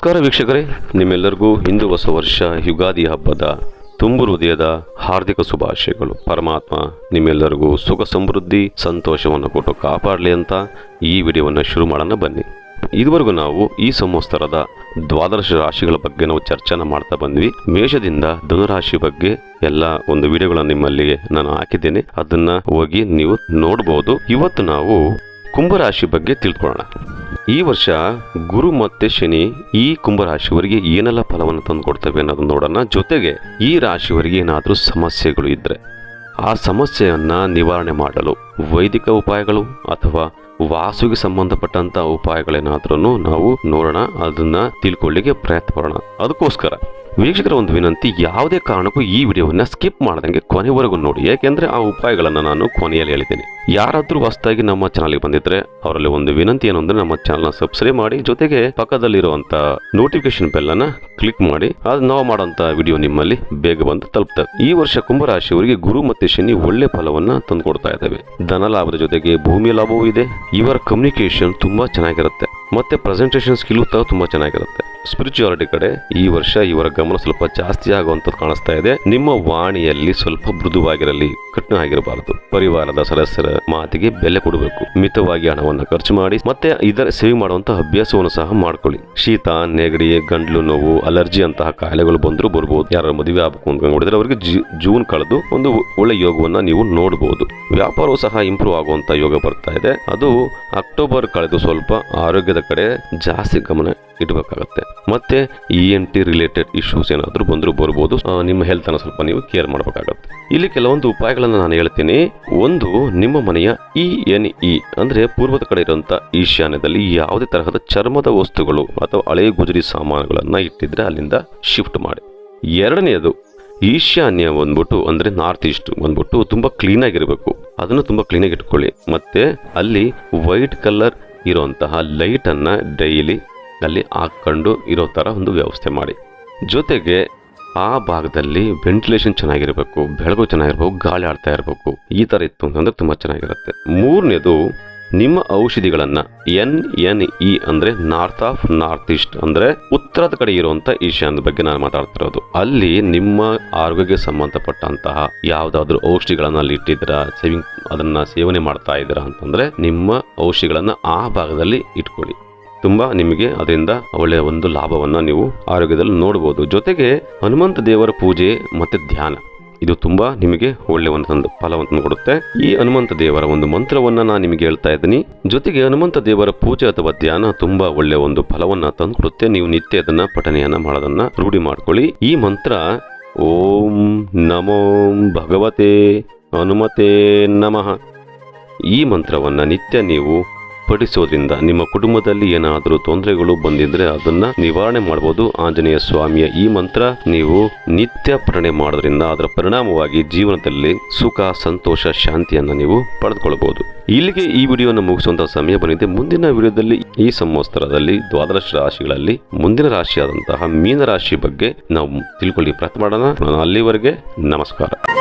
ನಮಸ್ಕಾರ ವೀಕ್ಷಕರೇ, ನಿಮ್ಮೆಲ್ಲರಿಗೂ ಹಿಂದೂ ಹೊಸ ವರ್ಷ ಯುಗಾದಿ ಹಬ್ಬದ ತುಂಬು ಹೃದಯದ ಹಾರ್ದಿಕ ಶುಭಾಶಯಗಳು. ಪರಮಾತ್ಮ ನಿಮ್ಮೆಲ್ಲರಿಗೂ ಸುಖ ಸಮೃದ್ಧಿ, ಸಂತೋಷವನ್ನು ಕೊಟ್ಟು ಕಾಪಾಡಲಿ ಅಂತ ಈ ವಿಡಿಯೋವನ್ನು ಶುರು ಮಾಡೋಣ ಬನ್ನಿ. ಇದುವರೆಗೂ ನಾವು ಈ ಸಂವತ್ಸರದ ದ್ವಾದಶ ರಾಶಿಗಳ ಬಗ್ಗೆ ನಾವು ಚರ್ಚೆನ ಮಾಡ್ತಾ ಬಂದ್ವಿ. ಮೇಷದಿಂದ ಧನುರಾಶಿ ಬಗ್ಗೆ ಎಲ್ಲ ಒಂದು ವಿಡಿಯೋಗಳನ್ನು ನಿಮ್ಮಲ್ಲಿ ನಾನು ಹಾಕಿದ್ದೇನೆ. ಅದನ್ನ ಹೋಗಿ ನೀವು ನೋಡಬಹುದು ಇವತ್ತು ನಾವು ಕುಂಭರಾಶಿ ಬಗ್ಗೆ ತಿಳ್ಕೊಳ್ಳೋಣ. ಈ ವರ್ಷ ಗುರು ಮತ್ತೆ ಶನಿ ಈ ಕುಂಭರಾಶಿಯವರಿಗೆ ಏನೆಲ್ಲ ಫಲವನ್ನು ತಂದು ಕೊಡ್ತವೆ ಅನ್ನೋದನ್ನ ನೋಡೋಣ. ಜೊತೆಗೆ ಈ ರಾಶಿಯವರಿಗೆ ಏನಾದರೂ ಸಮಸ್ಯೆಗಳು ಇದ್ದರೆ ಆ ಸಮಸ್ಯೆಯನ್ನು ನಿವಾರಣೆ ಮಾಡಲು ವೈದಿಕ ಉಪಾಯಗಳು ಅಥವಾ ವಾಸುವಿಗೆ ಸಂಬಂಧಪಟ್ಟಂತ ಉಪಾಯಗಳೇನಾದ್ರೂ ನಾವು ನೋಡೋಣ. ಅದನ್ನ ತಿಳ್ಕೊಳ್ಳಿಕ್ಕೆ ಪ್ರಯತ್ನ ಪಡೋಣ ಅದಕ್ಕೋಸ್ಕರ ವೀಕ್ಷಕರ ಒಂದು ವಿನಂತಿ, ಯಾವುದೇ ಕಾರಣಕ್ಕೂ ಈ ವಿಡಿಯೋವನ್ನ ಸ್ಕಿಪ್ ಮಾಡದಂಗೆ ಕೊನೆವರೆಗೂ ನೋಡಿ. ಯಾಕೆಂದ್ರೆ ಆ ಉಪಾಯಗಳನ್ನು ನಾನು ಕೊನೆಯಲ್ಲಿ ಹೇಳಿದ್ದೇನೆ. ಯಾರಾದ್ರೂ ಹೊಸದಾಗಿ ನಮ್ಮ ಚಾನಲ್ಗೆ ಬಂದಿದ್ರೆ ಅವರಲ್ಲಿ ಒಂದು ವಿನಂತಿ ಏನು ಅಂದ್ರೆ ನಮ್ಮ ಚಾನಲ್ನ ಸಬ್ಸ್ಕ್ರೈಬ್ ಮಾಡಿ, ಜೊತೆಗೆ ಪಕ್ಕದಲ್ಲಿರುವಂತ ನೋಟಿಫಿಕೇಶನ್ ಬೆಲ್ ಕ್ಲಿಕ್ ಮಾಡಿ. ಅದು ನಾವು ಮಾಡುವಂತ ವಿಡಿಯೋ ನಿಮ್ಮಲ್ಲಿ ಬೇಗ ಬಂದು ತಲುಪ್ತದೆ. ಈ ವರ್ಷ ಕುಂಭರಾಶಿಯವರಿಗೆ ಗುರು ಮತ್ತೆ ಶನಿ ಒಳ್ಳೆ ಫಲವನ್ನ ತಂದುಕೊಡ್ತಾ ಇದ್ದಾವೆ ಧನ ಲಾಭದ ಜೊತೆಗೆ ಭೂಮಿ ಲಾಭವೂ ಇದೆ. ಇವರ ಕಮ್ಯುನಿಕೇಶನ್ ತುಂಬಾ ಚೆನ್ನಾಗಿರುತ್ತೆ. ಮತ್ತೆ ಪ್ರೆಸೆಂಟೇಷನ್ ಸ್ಕಿಲ್ ಸಹ ತುಂಬಾ ಚೆನ್ನಾಗಿರುತ್ತೆ. ಸ್ಪಿರಿಚುಯಾಲಿಟಿ ಕಡೆ ಈ ವರ್ಷ ಇವರ ಗಮನ ಸ್ವಲ್ಪ ಜಾಸ್ತಿ ಆಗುವಂತದ್ದು ಕಾಣಿಸ್ತಾ ಇದೆ. ನಿಮ್ಮ ವಾಣಿಯಲ್ಲಿ ಸ್ವಲ್ಪ ಮೃದುವಾಗಿರಲಿ, ಕಠಿಣ ಆಗಿರಬಾರದು. ಪರಿವಾರದ ಸದಸ್ಯರ ಮಾತಿಗೆ ಬೆಲೆ ಕೊಡಬೇಕು. ಮಿತವಾಗಿ ಹಣವನ್ನು ಖರ್ಚು ಮಾಡಿ, ಮತ್ತೆ ಇದರ ಸೇವ್ ಮಾಡುವಂತಹ ಅಭ್ಯಾಸವನ್ನು ಸಹ ಮಾಡ್ಕೊಳ್ಳಿ. ಶೀತ, ನೆಗಡಿ ಗಂಡ್ಲು ನೋವು, ಅಲರ್ಜಿ ಅಂತಹ ಕಾಯಿಲೆಗಳು ಬಂದರೂ ಬರ್ಬೋದು. ಯಾರು ಮದುವೆ ಆಗಬೇಕು ಅಂದ್ಕೊಂಡಿದ್ರೆ ಅವರಿಗೆ ಜೂನ್ ಕಳೆದು ಒಂದು ಒಳ್ಳೆ ಯೋಗವನ್ನ ನೀವು ನೋಡಬಹುದು ವ್ಯಾಪಾರವು ಸಹ ಇಂಪ್ರೂವ್ ಆಗುವಂತಹ ಯೋಗ ಬರ್ತಾ ಇದೆ. ಅದು ಅಕ್ಟೋಬರ್ ಕಳೆದು ಸ್ವಲ್ಪ ಆರೋಗ್ಯದ ಕಡೆ ಜಾಸ್ತಿ ಗಮನ ಇಡಬೇಕಾಗತ್ತೆ. ಮತ್ತೆ E N T related issues ಏನಾದರೂ ಬಂದರೂ ಬರ್ಬೋದು. ನಿಮ್ಮ ಹೆಲ್ತ್ ಅನ್ನು ಸ್ವಲ್ಪ ನೀವು ಕೇರ್ ಮಾಡಬೇಕಾಗುತ್ತೆ. ಇಲ್ಲಿ ಕೆಲವೊಂದು ಉಪಾಯಗಳನ್ನು ನಾನು ಹೇಳ್ತೀನಿ. ಒಂದು, ನಿಮ್ಮ ಮನೆಯ ಇ ಎನ್ ಇ ಅಂದ್ರೆ ಪೂರ್ವದ ಕಡೆ ಇರುವಂತ ಈಶಾನ್ಯದಲ್ಲಿ ಯಾವುದೇ ತರಹದ ಚರ್ಮದ ವಸ್ತುಗಳು ಅಥವಾ ಹಳೆ ಗುಜರಿ ಸಾಮಾನುಗಳನ್ನು ಇಟ್ಟಿದ್ರೆ ಅಲ್ಲಿಂದ ಶಿಫ್ಟ್ ಮಾಡಿ. ಎರಡನೆಯದು, ಈಶಾನ್ಯ ಬಂದ್ಬಿಟ್ಟು ಅಂದ್ರೆ ನಾರ್ತ್ ಈಸ್ಟ್ ಬಂದ್ಬಿಟ್ಟು ತುಂಬಾ ಕ್ಲೀನ್ ಆಗಿರಬೇಕು. ಅದನ್ನು ತುಂಬಾ ಕ್ಲೀನ್ ಆಗಿ ಇಟ್ಕೊಳ್ಳಿ. ಮತ್ತೆ ಅಲ್ಲಿ ವೈಟ್ ಕಲರ್ ಇರುವಂತಹ ಲೈಟ್ ಅನ್ನ ಡೈಲಿ ಅಲ್ಲಿ ಹಾಕ್ಕೊಂಡು ಇರೋ ಥರ ಒಂದು ವ್ಯವಸ್ಥೆ ಮಾಡಿ. ಜೊತೆಗೆ ಆ ಭಾಗದಲ್ಲಿ ವೆಂಟಿಲೇಷನ್ ಚೆನ್ನಾಗಿರಬೇಕು, ಬೆಳಗು ಚೆನ್ನಾಗಿರ್ಬೇಕು, ಗಾಳಿ ಆಡ್ತಾ ಇರಬೇಕು. ಈ ಥರ ಇತ್ತು ಅಂತಂದರೆ ತುಂಬ ಚೆನ್ನಾಗಿರುತ್ತೆ. ಮೂರನೇದು ನಿಮ್ಮ ಔಷಧಿಗಳನ್ನು ಎನ್ ಎನ್ ಇ ಅಂದರೆ ನಾರ್ತ್ ಆಫ್ ನಾರ್ತ್ ಈಸ್ಟ್ ಅಂದರೆ ಉತ್ತರದ ಕಡೆ ಇರುವಂಥ ಈಶಾನ್ಯದ ಬಗ್ಗೆ ನಾನು ಮಾತಾಡ್ತಿರೋದು. ಅಲ್ಲಿ ನಿಮ್ಮ ಆರೋಗ್ಯಕ್ಕೆ ಸಂಬಂಧಪಟ್ಟಂತಹ ಯಾವುದಾದ್ರೂ ಔಷಧಿಗಳನ್ನು ಅಲ್ಲಿ ಇಟ್ಟಿದ್ದೀರಾ, ಸೇವಿಂಗ್ ಅದನ್ನು ಸೇವನೆ ಮಾಡ್ತಾ ಇದ್ದೀರಾ ಅಂತಂದರೆ ನಿಮ್ಮ ಔಷಧಿಗಳನ್ನು ಆ ಭಾಗದಲ್ಲಿ ಇಟ್ಕೊಳ್ಳಿ. ತುಂಬಾ ನಿಮಗೆ ಅದರಿಂದ ಒಳ್ಳೆಯ ಒಂದು ಲಾಭವನ್ನ ನೀವು ಆರೋಗ್ಯದಲ್ಲಿ ನೋಡಬಹುದು. ಜೊತೆಗೆ ಹನುಮಂತ ದೇವರ ಪೂಜೆ ಮತ್ತೆ ಧ್ಯಾನ, ಇದು ತುಂಬಾ ನಿಮಗೆ ಒಳ್ಳೆಯ ಒಂದು ಫಲವನ್ನು ಕೊಡುತ್ತೆ. ಈ ಹನುಮಂತ ದೇವರ ಒಂದು ಮಂತ್ರವನ್ನ ನಾನು ನಿಮಗೆ ಹೇಳ್ತಾ ಇದ್ದೀನಿ. ಜೊತೆಗೆ ಹನುಮಂತ ದೇವರ ಪೂಜೆ ಅಥವಾ ಧ್ಯಾನ ತುಂಬಾ ಒಳ್ಳೆಯ ಒಂದು ಫಲವನ್ನ ತಂದುಕೊಡುತ್ತೆ. ನೀವು ನಿತ್ಯ ಅದನ್ನ ಪಠನೆಯನ್ನ ಮಾಡೋದನ್ನ ರೂಢಿ ಮಾಡ್ಕೊಳ್ಳಿ. ಈ ಮಂತ್ರ, ಓಂ ನಮೋ ಭಗವತೆ ಹನುಮತೆ ನಮಃ. ಈ ಮಂತ್ರವನ್ನ ನಿತ್ಯ ನೀವು ಪಠಿಸೋದ್ರಿಂದ ನಿಮ್ಮ ಕುಟುಂಬದಲ್ಲಿ ಏನಾದರೂ ತೊಂದರೆಗಳು ಬಂದಿದ್ರೆ ಅದನ್ನ ನಿವಾರಣೆ ಮಾಡಬಹುದು ಆಂಜನೇಯ ಸ್ವಾಮಿಯ ಈ ಮಂತ್ರ ನೀವು ನಿತ್ಯ ಪಠಣೆ ಮಾಡೋದ್ರಿಂದ ಅದರ ಪರಿಣಾಮವಾಗಿ ಜೀವನದಲ್ಲಿ ಸುಖ, ಸಂತೋಷ, ಶಾಂತಿಯನ್ನು ನೀವು ಪಡೆದುಕೊಳ್ಳಬಹುದು ಇಲ್ಲಿಗೆ ಈ ವಿಡಿಯೋನ ಮುಗಿಸುವಂತಹ ಸಮಯ ಬಂದಿದೆ. ಮುಂದಿನ ವಿಡಿಯೋದಲ್ಲಿ ಈ ಸಂವತ್ಸರದಲ್ಲಿ ದ್ವಾದಶ ರಾಶಿಗಳಲ್ಲಿ ಮುಂದಿನ ರಾಶಿಯಾದಂತಹ ಮೀನ ರಾಶಿ ಬಗ್ಗೆ ನಾವು ತಿಳ್ಕೊಳ್ಳಿ. ಪ್ರಯತ್ನ ಮಾಡೋಣ. ಅಲ್ಲಿವರೆಗೆ ನಮಸ್ಕಾರ.